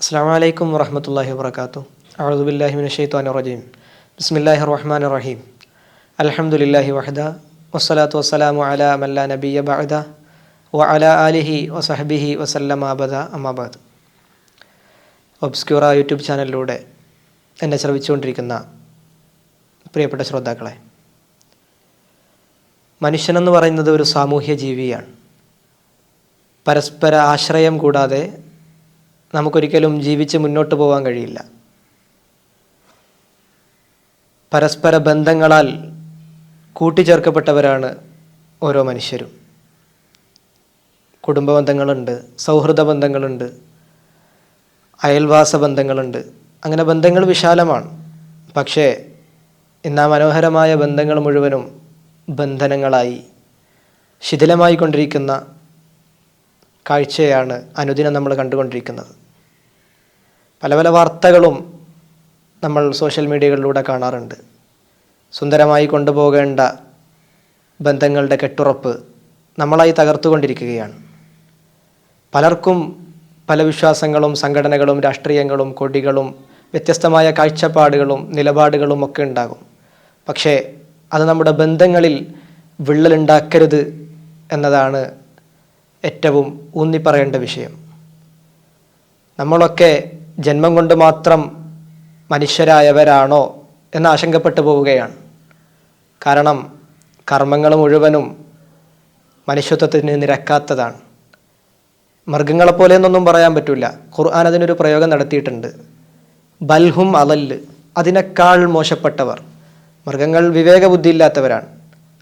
അസ്സാം വലൈക്കും വറഹമത്തല്ലാഹി വാബർക്കാത്തു അഴുദുബില്ലാഹിമിൻ ഷെയ്ത്താൻ റജീം. ബിസ്മില്ലാഹി റഹ്മാൻ റഹീം. അലഹമുല്ലാഹി വഹദ. വസ്സലാത്തു വസ്സലാമു അല മല്ല നബിയ ബഅദ. വ അല അലിഹി വസഹബിഹി വസല്ലമ അബദ. അമാബാദ് ഒബ്സ്ക്യൂറ യൂട്യൂബ് ചാനലിലൂടെ എന്നെ ശ്രവിച്ചുകൊണ്ടിരിക്കുന്ന പ്രിയപ്പെട്ട ശ്രോതാക്കളെ മനുഷ്യനെന്ന് പറയുന്നത് ഒരു സാമൂഹ്യ ജീവിയാണ് പരസ്പര ആശ്രയം കൂടാതെ നമുക്കൊരിക്കലും ജീവിച്ച് മുന്നോട്ട് പോകാൻ കഴിയില്ല. പരസ്പര ബന്ധങ്ങളാൽ കൂട്ടിച്ചേർക്കപ്പെട്ടവരാണ് ഓരോ മനുഷ്യരും. കുടുംബ ബന്ധങ്ങളുണ്ട് സൗഹൃദ ബന്ധങ്ങളുണ്ട് അയൽവാസ ബന്ധങ്ങളുണ്ട്. അങ്ങനെ ബന്ധങ്ങൾ വിശാലമാണ്. പക്ഷേ ഇന്ന് ആ മനോഹരമായ ബന്ധങ്ങൾ മുഴുവനും ബന്ധനങ്ങളായി ശിഥിലമായി കൊണ്ടിരിക്കുന്ന കാഴ്ചയാണ് അനുദിനം നമ്മൾ കണ്ടുകൊണ്ടിരിക്കുന്നത്. പല പല വാർത്തകളും നമ്മൾ സോഷ്യൽ മീഡിയകളിലൂടെ കാണാറുണ്ട്. സുന്ദരമായി കൊണ്ടുപോകേണ്ട ബന്ധങ്ങളുടെ കെട്ടുറപ്പ് നമ്മളായി തകർത്തുകൊണ്ടിരിക്കുകയാണ്. പലർക്കും പല വിശ്വാസങ്ങളും സംഘടനകളും രാഷ്ട്രീയങ്ങളും കൊടികളും വ്യത്യസ്തമായ കാഴ്ചപ്പാടുകളും നിലപാടുകളും ഒക്കെ ഉണ്ടാകും. പക്ഷേ അത് നമ്മുടെ ബന്ധങ്ങളിൽ വിള്ളലുണ്ടാക്കരുത് എന്നതാണ് ഏറ്റവും ഊന്നിപ്പറയേണ്ട വിഷയം. നമ്മളൊക്കെ ജന്മം കൊണ്ട് മാത്രം മനുഷ്യരായവരാണോ എന്ന് ആശങ്കപ്പെട്ടു പോവുകയാണ്. കാരണം കർമ്മങ്ങൾ മുഴുവനും മനുഷ്യത്വത്തിന് നിരക്കാത്തതാണ്. മൃഗങ്ങളെപ്പോലെ എന്നൊന്നും പറയാൻ പറ്റില്ല ഖുർആൻ അതിനൊരു പ്രയോഗം നടത്തിയിട്ടുണ്ട്. ബൽഹും അലല്ല് അതിനേക്കാൾ മോശപ്പെട്ടവർ. മൃഗങ്ങൾ വിവേകബുദ്ധിയില്ലാത്തവരാണ്.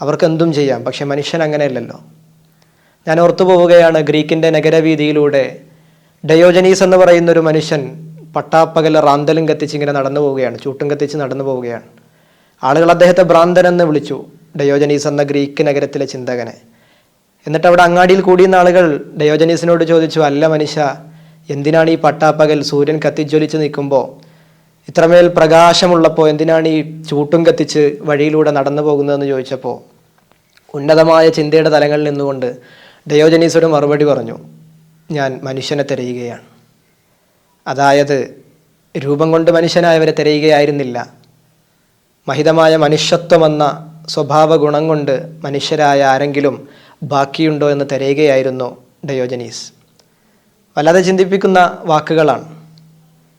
അവർക്ക് എന്തും ചെയ്യാം പക്ഷെ മനുഷ്യൻ അങ്ങനെയല്ലല്ലോ. ഞാൻ ഓർത്തു പോവുകയാണ് ഗ്രീക്കിന്റെ നഗരവീതിയിലൂടെ. ഡയോജനീസ് എന്ന് പറയുന്ന ഒരു മനുഷ്യൻ പട്ടാപ്പകൽ റാന്തലും കത്തിച്ച് ഇങ്ങനെ നടന്നു പോവുകയാണ് ചൂട്ടും കത്തിച്ച് നടന്നു പോവുകയാണ്. ആളുകൾ അദ്ദേഹത്തെ ഭ്രാന്തൻ എന്ന് വിളിച്ചു ഡയോജനീസ് എന്ന ഗ്രീക്ക് നഗരത്തിലെ ചിന്തകനെ. എന്നിട്ട് അവിടെ അങ്ങാടിയിൽ കൂടിയുന്ന ആളുകൾ ഡയോജനീസിനോട് ചോദിച്ചു അല്ല മനുഷ്യ എന്തിനാണ് ഈ പട്ടാപ്പകൽ സൂര്യൻ കത്തിജ്വലിച്ച് നിൽക്കുമ്പോൾ ഇത്രമേൽ പ്രകാശമുള്ളപ്പോൾ എന്തിനാണ് ഈ ചൂട്ടും കത്തിച്ച് വഴിയിലൂടെ നടന്നു പോകുന്നതെന്ന് ചോദിച്ചപ്പോൾ ഉന്നതമായ ചിന്തയുടെ തലങ്ങളിൽ നിന്നുകൊണ്ട് ഡയോജനീസ് ഒരു മറുപടി പറഞ്ഞു ഞാൻ മനുഷ്യനെ തിരയുകയാണ്. അതായത് രൂപം കൊണ്ട് മനുഷ്യനായവരെ തിരയുകയായിരുന്നില്ല. മഹിതമായ മനുഷ്യത്വമെന്ന സ്വഭാവ ഗുണം കൊണ്ട് മനുഷ്യരായ ആരെങ്കിലും ബാക്കിയുണ്ടോ എന്ന് തിരയുകയായിരുന്നു ഡയോജനീസ് വല്ലാതെ ചിന്തിപ്പിക്കുന്ന വാക്കുകളാണ്.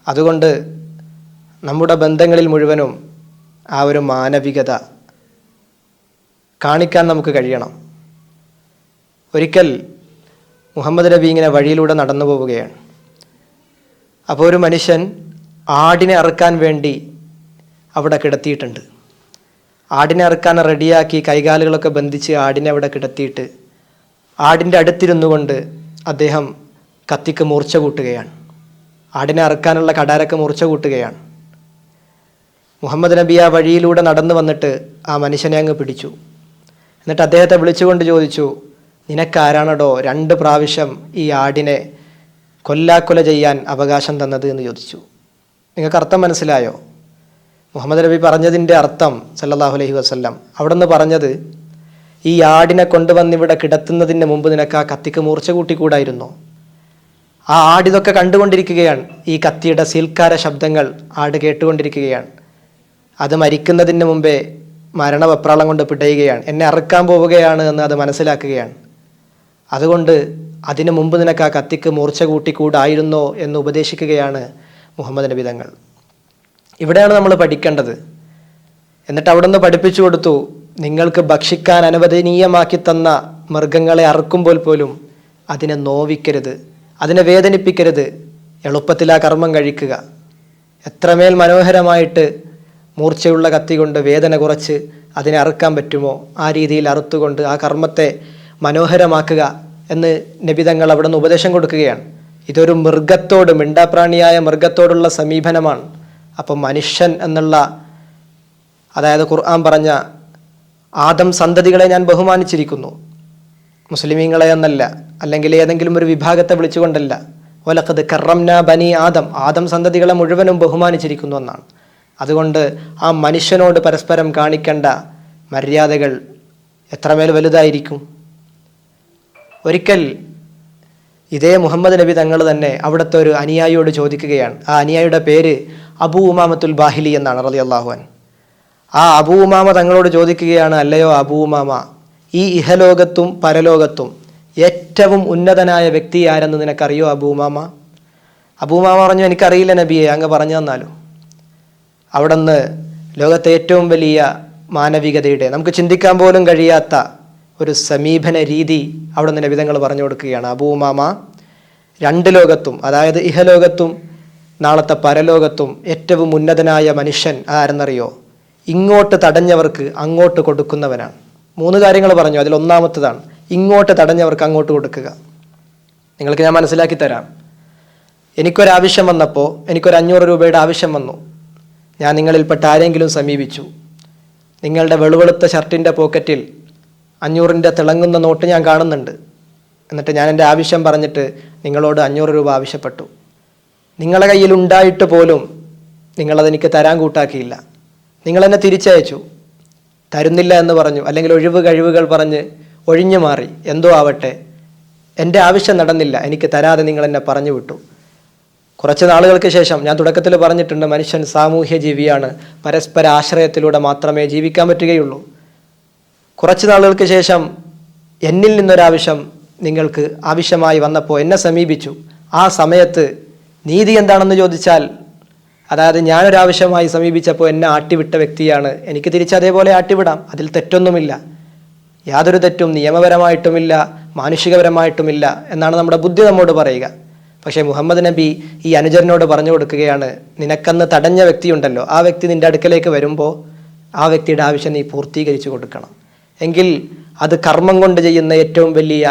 അതുകൊണ്ട് നമ്മുടെ ബന്ധങ്ങളിൽ മുഴുവനും ആ ഒരു മാനവികത കാണിക്കാൻ നമുക്ക് കഴിയണം. ഒരിക്കൽ മുഹമ്മദ് നബി ഇങ്ങനെ വഴിയിലൂടെ നടന്നു പോവുകയാണ്. അപ്പോൾ ഒരു മനുഷ്യൻ ആടിനെ അറുക്കാൻ വേണ്ടി അവിടെ കിടത്തിയിട്ടുണ്ട്. ആടിനെ അറുക്കാൻ റെഡിയാക്കി കൈകാലുകളൊക്കെ ബന്ധിച്ച് ആടിനെ അവിടെ കിടത്തിയിട്ട് ആടിന്റെ അടുത്തിരുന്നു കൊണ്ട് അദ്ദേഹം കത്തിക്ക് മൂർച്ച കൂട്ടുകയാണ്. ആടിനെ അറുക്കാനുള്ള കടാരൊക്കെ മൂർച്ച കൂട്ടുകയാണ്. മുഹമ്മദ് നബി ആ വഴിയിലൂടെ നടന്നു വന്നിട്ട് ആ മനുഷ്യനെ അങ്ങ് പിടിച്ചു. എന്നിട്ട് അദ്ദേഹത്തെ വിളിച്ചുകൊണ്ട് ചോദിച്ചു നിനക്കാരാണടോ രണ്ട് പ്രാവശ്യം ഈ ആടിനെ കൊല്ലാക്കൊല ചെയ്യാൻ അവകാശം തന്നത് എന്ന് ചോദിച്ചു. നിങ്ങൾക്ക് അർത്ഥം മനസ്സിലായോ? മുഹമ്മദ് നബി പറഞ്ഞതിന്റെ അർത്ഥം സല്ലാഹു അലഹി വസ്ല്ലാം. അവിടെ നിന്ന് പറഞ്ഞത് ഈ ആടിനെ കൊണ്ടുവന്നിവിടെ കിടത്തുന്നതിന് മുമ്പ് നിനക്ക് ആ കത്തിക്ക് മൂർച്ച കൂട്ടിക്കൂടായിരുന്നു. ആ ആടിതൊക്കെ കണ്ടുകൊണ്ടിരിക്കുകയാണ്. ഈ കത്തിയുടെ സീൽക്കാര ശബ്ദങ്ങൾ ആട് കേട്ടുകൊണ്ടിരിക്കുകയാണ്. അത് മരിക്കുന്നതിന് മുമ്പേ മരണവപ്രാളം കൊണ്ട് പിടയുകയാണ്. എന്നെ അറുക്കാൻ പോവുകയാണ് എന്ന് അത് മനസ്സിലാക്കുകയാണ്. അതുകൊണ്ട് അതിനു മുമ്പ് നിനക്ക് ആ കത്തിക്ക് മൂർച്ച കൂട്ടിക്കൂടായിരുന്നോ എന്ന് ഉപദേശിക്കുകയാണ് മുഹമ്മദ് നബി തങ്ങൾ. ഇവിടെയാണ് നമ്മൾ പഠിക്കേണ്ടത്. എന്നിട്ട് അവിടെ നിന്ന് പഠിപ്പിച്ചു കൊടുത്തു നിങ്ങൾക്ക് ഭക്ഷിക്കാൻ അനുവദനീയമാക്കി തന്ന മൃഗങ്ങളെ അറുക്കുമ്പോൾ പോലും അതിനെ നോവിക്കരുത് അതിനെ വേദനിപ്പിക്കരുത് എളുപ്പത്തിൽ ആ കർമ്മം കഴിക്കുക. എത്രമേൽ മനോഹരമായിട്ട് മൂർച്ചയുള്ള കത്തി കൊണ്ട് വേദന കുറച്ച് അതിനെ അറുക്കാൻ പറ്റുമോ? ആ രീതിയിൽ അറുത്തുകൊണ്ട് ആ കർമ്മത്തെ മനോഹരമാക്കുക എന്ന് നബിതങ്ങൾ അവിടെ നിന്ന് ഉപദേശം കൊടുക്കുകയാണ്. ഇതൊരു മൃഗത്തോട് മിണ്ടാപ്രാണിയായ മൃഗത്തോടുള്ള സമീപനമാണ്. അപ്പം മനുഷ്യൻ എന്നുള്ള അതായത് ഖുർആൻ പറഞ്ഞ ആദം സന്തതികളെ ഞാൻ ബഹുമാനിച്ചിരിക്കുന്നു. മുസ്ലിമീങ്ങളെ എന്നല്ല അല്ലെങ്കിൽ ഏതെങ്കിലും ഒരു വിഭാഗത്തെ വിളിച്ചുകൊണ്ടല്ല. ഒലക്കത് കറംന ബനി ആദം ആദം സന്തതികളെ മുഴുവനും ബഹുമാനിച്ചിരിക്കുന്നു എന്നാണ്. അതുകൊണ്ട് ആ മനുഷ്യനോട് പരസ്പരം കാണിക്കേണ്ട മര്യാദകൾ എത്രമേൽ വലുതായിരിക്കും? ഒരിക്കൽ ഇതേ മുഹമ്മദ് നബി തങ്ങൾ തന്നെ അവിടുത്തെ ഒരു അനുയായിയോട് ചോദിക്കുകയാണ്. ആ അനുയായിയുടെ പേര് അബൂ ഉമാമത്തുൽ ബാഹിലി എന്നാണ് റലി അള്ളാഹുൻ ആ അബൂ ഉമാമ തങ്ങളോട് ചോദിക്കുകയാണ് അല്ലയോ അബൂ ഉമാമ ഈ ഇഹലോകത്തും പരലോകത്തും ഏറ്റവും ഉന്നതനായ വ്യക്തി ആരെന്ന് നിനക്കറിയോ അബൂ ഉമാമ? അബൂ ഉമാമ പറഞ്ഞു എനിക്കറിയില്ല നബിയെ അങ്ങ് പറഞ്ഞു തന്നാലോ? അവിടുന്ന് ലോകത്തെ ഏറ്റവും വലിയ മാനവികതയുടെ നമുക്ക് ചിന്തിക്കാൻ പോലും കഴിയാത്ത ഒരു സമീപന രീതി അവിടെ നിന്ന് വിധങ്ങൾ പറഞ്ഞു കൊടുക്കുകയാണ്. അബൂമാമ രണ്ട് ലോകത്തും അതായത് ഇഹലോകത്തും നാളത്തെ പരലോകത്തും ഏറ്റവും ഉന്നതനായ മനുഷ്യൻ ആരെന്നറിയോ? ഇങ്ങോട്ട് തടഞ്ഞവർക്ക് അങ്ങോട്ട് കൊടുക്കുന്നവനാണ്. മൂന്ന് കാര്യങ്ങൾ പറഞ്ഞു അതിൽ ഒന്നാമത്തതാണ് ഇങ്ങോട്ട് തടഞ്ഞവർക്ക് അങ്ങോട്ട് കൊടുക്കുക. നിങ്ങൾക്ക് ഞാൻ മനസ്സിലാക്കി തരാം. എനിക്കൊരാവശ്യം വന്നപ്പോൾ എനിക്കൊരു അഞ്ഞൂറ് രൂപയുടെ ആവശ്യം വന്നു. ഞാൻ നിങ്ങളിൽപ്പെട്ട ആരെങ്കിലും സമീപിച്ചു. നിങ്ങളുടെ വെളുവെളുത്ത ഷർട്ടിന്റെ പോക്കറ്റിൽ അഞ്ഞൂറിന്റെ തിളങ്ങുന്ന നോട്ട് ഞാൻ കാണുന്നുണ്ട്. എന്നിട്ട് ഞാൻ എന്റെ ആവശ്യം പറഞ്ഞിട്ട് നിങ്ങളോട് അഞ്ഞൂറ് രൂപ ആവശ്യപ്പെട്ടു. നിങ്ങളെ കയ്യിൽ ഉണ്ടായിട്ട് പോലും നിങ്ങളതെനിക്ക് തരാൻ കൂട്ടാക്കിയില്ല. നിങ്ങളെന്നെ തിരിച്ചയച്ചു. തരുന്നില്ല എന്ന് പറഞ്ഞു. അല്ലെങ്കിൽ ഒഴിവ് കഴിവുകൾ പറഞ്ഞ് ഒഴിഞ്ഞു മാറി. എന്തോ ആവട്ടെ. എന്റെ ആവശ്യം നടന്നില്ല. എനിക്ക് തരാതെ നിങ്ങൾ എന്നെ പറഞ്ഞു വിട്ടു. കുറച്ച് നാളുകൾക്ക് ശേഷം ഞാൻ തുടക്കത്തിൽ പറഞ്ഞിട്ടുണ്ട് മനുഷ്യൻ സാമൂഹ്യ ജീവിയാണ് പരസ്പര ആശ്രയത്തിലൂടെ മാത്രമേ ജീവിക്കാൻ പറ്റുകയുള്ളൂ. കുറച്ച് നാളുകൾക്ക് ശേഷം എന്നിൽ നിന്നൊരാവശ്യം നിങ്ങൾക്ക് ആവശ്യമായി വന്നപ്പോൾ എന്നെ സമീപിച്ചു. ആ സമയത്ത് നീതി എന്താണെന്ന് ചോദിച്ചാൽ അതായത് ഞാനൊരാവശ്യമായി സമീപിച്ചപ്പോൾ എന്നെ ആട്ടിവിട്ട വ്യക്തിയാണ്. എനിക്ക് തിരിച്ച് അതേപോലെ ആട്ടിവിടാം. അതിൽ തെറ്റൊന്നുമില്ല. യാതൊരു തെറ്റും നിയമപരമായിട്ടുമില്ല മാനുഷികപരമായിട്ടുമില്ല എന്നാണ് നമ്മുടെ ബുദ്ധി നമ്മോട് പറയുക. പക്ഷേ മുഹമ്മദ് നബി ഈ അനുചരനോട് പറഞ്ഞു കൊടുക്കുകയാണ് നിനക്കന്ന് തടഞ്ഞ വ്യക്തിയുണ്ടല്ലോ. ആ വ്യക്തി നിന്റെ അടുക്കലേക്ക് വരുമ്പോൾ ആ വ്യക്തിയുടെ ആവശ്യം നീ പൂർത്തീകരിച്ചു കൊടുക്കണം. എങ്കിൽ അത് കർമ്മം കൊണ്ട് ചെയ്യുന്ന ഏറ്റവും വലിയ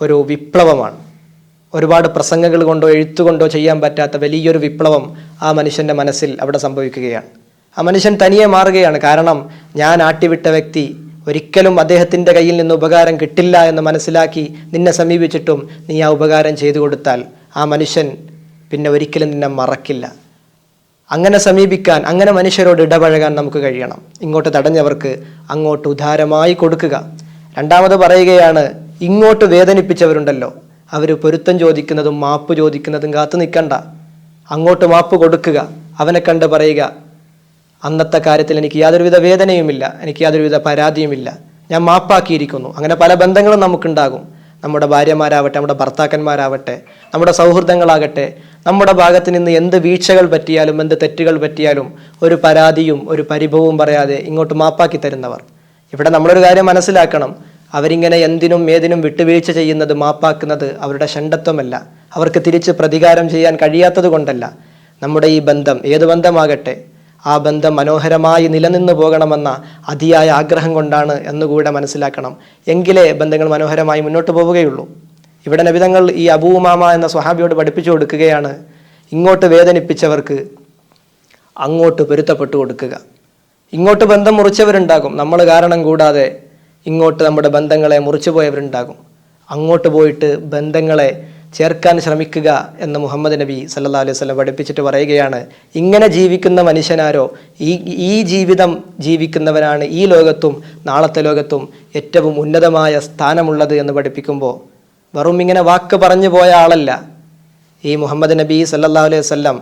ഒരു വിപ്ലവമാണ്. ഒരുപാട് പ്രസംഗങ്ങൾ കൊണ്ടോ എഴുത്തുകൊണ്ടോ ചെയ്യാൻ പറ്റാത്ത വലിയൊരു വിപ്ലവം ആ മനുഷ്യന്റെ മനസ്സിൽ അവിടെ സംഭവിക്കുകയാണ്. ആ മനുഷ്യൻ തനിയെ മാറുകയാണ്. കാരണം ഞാൻ ആട്ടിവിട്ട വ്യക്തി ഒരിക്കലും അദ്ദേഹത്തിന്റെ കയ്യിൽ നിന്ന് ഉപകാരം കിട്ടില്ല എന്ന് മനസ്സിലാക്കി നിന്നെ സമീപിച്ചിട്ടും നീ ആ ഉപകാരം ചെയ്തു കൊടുത്താൽ ആ മനുഷ്യൻ പിന്നെ ഒരിക്കലും നിന്നെ മറക്കില്ല. അങ്ങനെ സമീപിക്കാൻ അങ്ങനെ മനുഷ്യരോട് ഇടപഴകാൻ നമുക്ക് കഴിയണം. ഇങ്ങോട്ട് തടഞ്ഞവർക്ക് അങ്ങോട്ട് ഉദാരമായി കൊടുക്കുക. രണ്ടാമത് പറയുകയാണ് ഇങ്ങോട്ട് വേദനിപ്പിച്ചവരുണ്ടല്ലോ. അവർ പൊരുത്തം ചോദിക്കുന്നതും മാപ്പ് ചോദിക്കുന്നതും കാത്തു നിൽക്കണ്ട. അങ്ങോട്ട് മാപ്പ് കൊടുക്കുക. അവനെ കണ്ട് പറയുക അന്നത്തെ കാര്യത്തിൽ എനിക്ക് യാതൊരുവിധ വേദനയുമില്ല. എനിക്ക് യാതൊരുവിധ പരാതിയുമില്ല. ഞാൻ മാപ്പാക്കിയിരിക്കുന്നു. അങ്ങനെ പല ബന്ധങ്ങളും നമുക്കുണ്ടാകും. നമ്മുടെ ഭാര്യമാരാവട്ടെ നമ്മുടെ ഭർത്താക്കന്മാരാവട്ടെ നമ്മുടെ സൗഹൃദങ്ങളാകട്ടെ നമ്മുടെ ഭാഗത്ത് നിന്ന് എന്ത് വീഴ്ചകൾ പറ്റിയാലും എന്ത് തെറ്റുകൾ പറ്റിയാലും ഒരു പരാതിയും ഒരു പരിഭവവും പറയാതെ ഇങ്ങോട്ട് മാപ്പാക്കി തരുന്നവർ. ഇവിടെ നമ്മളൊരു കാര്യം മനസ്സിലാക്കണം. അവരിങ്ങനെ എന്തിനും ഏതിനും വിട്ടുവീഴ്ച ചെയ്യുന്നത് മാപ്പാക്കുന്നത് അവരുടെ ഷണ്ടത്വമല്ല അവർക്ക് തിരിച്ച് പ്രതികാരം ചെയ്യാൻ കഴിയാത്തത് കൊണ്ടല്ല. നമ്മുടെ ഈ ബന്ധം ഏത് ബന്ധമാകട്ടെ ആ ബന്ധം മനോഹരമായി നിലനിന്ന് പോകണമെന്ന അതിയായ ആഗ്രഹം കൊണ്ടാണ് എന്നുകൂടെ മനസ്സിലാക്കണം. എങ്കിലേ ബന്ധങ്ങൾ മനോഹരമായി മുന്നോട്ട് പോവുകയുള്ളൂ. ഇവിടെ നബിതങ്ങൾ ഈ അബൂമാമ എന്ന സ്വഹാബിയോട് പഠിപ്പിച്ചു കൊടുക്കുകയാണ്. ഇങ്ങോട്ട് വേദനിപ്പിച്ചവർക്ക് അങ്ങോട്ട് പൊരുത്തപ്പെട്ടു കൊടുക്കുക. ഇങ്ങോട്ട് ബന്ധം മുറിച്ചവരുണ്ടാകും. നമ്മൾ കാരണം കൂടാതെ ഇങ്ങോട്ട് നമ്മുടെ ബന്ധങ്ങളെ മുറിച്ചു പോയവരുണ്ടാകും അങ്ങോട്ട് പോയിട്ട് ബന്ധങ്ങളെ ചേർക്കാൻ ശ്രമിക്കുക എന്ന് മുഹമ്മദ് നബി സല്ലാ അലൈഹി സ്വലം പഠിപ്പിച്ചിട്ട് പറയുകയാണ്. ഇങ്ങനെ ജീവിക്കുന്ന മനുഷ്യനാരോ? ഈ ഈ ജീവിതം ജീവിക്കുന്നവനാണ് ഈ ലോകത്തും നാളത്തെ ലോകത്തും ഏറ്റവും ഉന്നതമായ സ്ഥാനമുള്ളത് എന്ന് പഠിപ്പിക്കുമ്പോൾ വെറും ഇങ്ങനെ വാക്ക് പറഞ്ഞു പോയ ആളല്ല. ഈ മുഹമ്മദ് നബി സല്ലല്ലാഹു അലൈഹി വസല്ലം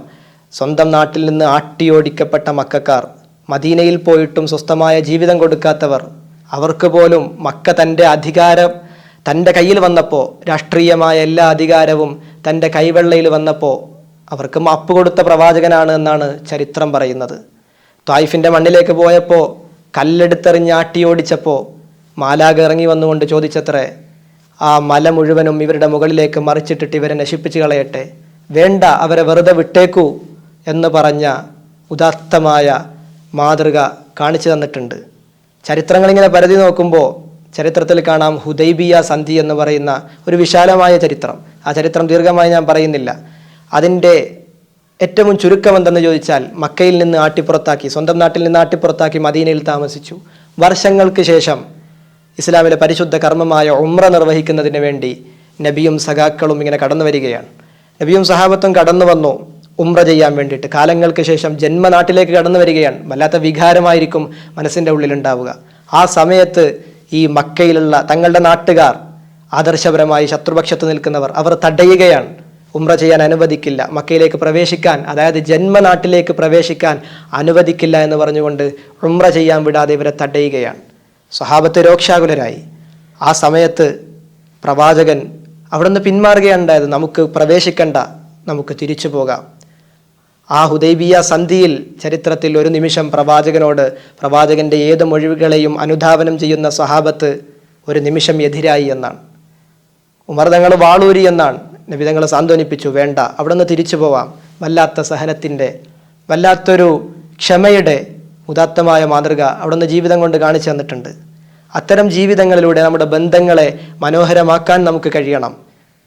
സ്വന്തം നാട്ടിൽ നിന്ന് ആട്ടിയോടിക്കപ്പെട്ട മക്കാർ മദീനയിൽ പോയിട്ടും സ്വസ്ഥമായ ജീവിതം കൊടുക്കാത്തവർ അവർക്ക് പോലും മക്ക തന്റെ അധികാരം തന്റെ കയ്യിൽ വന്നപ്പോൾ രാഷ്ട്രീയമായ എല്ലാ അധികാരവും തന്റെ കൈവെള്ളയിൽ വന്നപ്പോൾ അവർക്ക് മാപ്പ് കൊടുത്ത പ്രവാചകനാണ് എന്നാണ് ചരിത്രം പറയുന്നത്. ത്വായിഫിന്റെ മണ്ണിലേക്ക് പോയപ്പോൾ കല്ലെടുത്തെറിഞ്ഞ് ആട്ടിയോടിച്ചപ്പോൾ മാലാഗ് ഇറങ്ങി വന്നുകൊണ്ട് ചോദിച്ചത്രേ ആ മല മുഴുവനും ഇവരുടെ മുകളിലേക്ക് മറിച്ചിട്ടിട്ട് ഇവരെ നശിപ്പിച്ച് കളയട്ടെ. വേണ്ട അവരെ വെറുതെ വിട്ടേക്കൂ എന്ന് പറഞ്ഞ ഉദാത്തമായ മാതൃക കാണിച്ചു തന്നിട്ടുണ്ട്. ചരിത്രങ്ങളിങ്ങനെ പരതി നോക്കുമ്പോൾ ചരിത്രത്തിൽ കാണാം ഹുദൈബിയ സന്ധി എന്ന് പറയുന്ന ഒരു വിശാലമായ ചരിത്രം. ആ ചരിത്രം ദീർഘമായി ഞാൻ പറയുന്നില്ല. അതിന്റെ ഏറ്റവും ചുരുക്കം എന്തെന്ന് ചോദിച്ചാൽ മക്കയിൽ നിന്ന് ആട്ടിപ്പുറത്താക്കി സ്വന്തം നാട്ടിൽ നിന്ന് ആട്ടിപ്പുറത്താക്കി മദീനയിൽ താമസിച്ചു. വർഷങ്ങൾക്ക് ശേഷം ഇസ്ലാമിലെ പരിശുദ്ധ കർമ്മമായ ഉമ്ര നിർവഹിക്കുന്നതിന് വേണ്ടി നബിയും സഖാക്കളും ഇങ്ങനെ കടന്നു വരികയാണ്. നബിയും സഹാബത്തും കടന്നു വന്നു ഉമ്ര ചെയ്യാൻ വേണ്ടിയിട്ട്. കാലങ്ങൾക്ക് ശേഷം ജന്മനാട്ടിലേക്ക് കടന്നു വരികയാണ്. വല്ലാത്ത വികാരമായിരിക്കും മനസ്സിന്റെ ഉള്ളിലുണ്ടാവുക. ആ സമയത്ത് ഈ മക്കയിലുള്ള തങ്ങളുടെ നാട്ടുകാർ ആദർശപരമായി ശത്രുപക്ഷത്ത് നിൽക്കുന്നവർ അവർ തടയുകയാണ്. ഉമ്ര ചെയ്യാൻ അനുവദിക്കില്ല. മക്കയിലേക്ക് പ്രവേശിക്കാൻ അതായത് ജന്മനാട്ടിലേക്ക് പ്രവേശിക്കാൻ അനുവദിക്കില്ല എന്ന് പറഞ്ഞുകൊണ്ട് ഉമ്ര ചെയ്യാൻ വിടാതെ ഇവരെ തടയുകയാണ്. സ്വഹാബത്ത് രോക്ഷാകുലരായി. ആ സമയത്ത് പ്രവാചകൻ അവിടെ നിന്ന് പിന്മാറുകയാണ് ഉണ്ടായത്. നമുക്ക് പ്രവേശിക്കണ്ട നമുക്ക് തിരിച്ചു പോകാം. ആ ഹുദൈബിയ സന്ധിയിൽ ചരിത്രത്തിൽ ഒരു നിമിഷം പ്രവാചകനോട് പ്രവാചകന്റെ ഏത് മൊഴികളെയും അനുധാവനം ചെയ്യുന്ന സ്വഹാബത്ത് ഒരു നിമിഷം എതിരായി എന്നാണ്. ഉമർ തങ്ങൾ വാളൂരി എന്നാണ്. നബി സാന്ത്വനിപ്പിച്ചു വേണ്ട അവിടെ നിന്ന് തിരിച്ചു പോവാം. വല്ലാത്ത സഹനത്തിന്റെ വല്ലാത്തൊരു ക്ഷമയുടെ ഉദാത്തമായ മാതൃക അവിടെ നിന്ന് ജീവിതം കൊണ്ട് കാണിച്ചു തന്നിട്ടുണ്ട്. അത്തരം ജീവിതങ്ങളിലൂടെ നമ്മുടെ ബന്ധങ്ങളെ മനോഹരമാക്കാൻ നമുക്ക് കഴിയണം.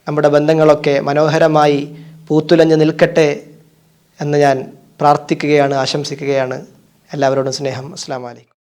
നമ്മുടെ ബന്ധങ്ങളൊക്കെ മനോഹരമായി പൂത്തുലഞ്ഞ് നിൽക്കട്ടെ എന്ന് ഞാൻ പ്രാർത്ഥിക്കുകയാണ് ആശംസിക്കുകയാണ്. എല്ലാവരോടും സ്നേഹം. അസ്സാം വലൈക്കും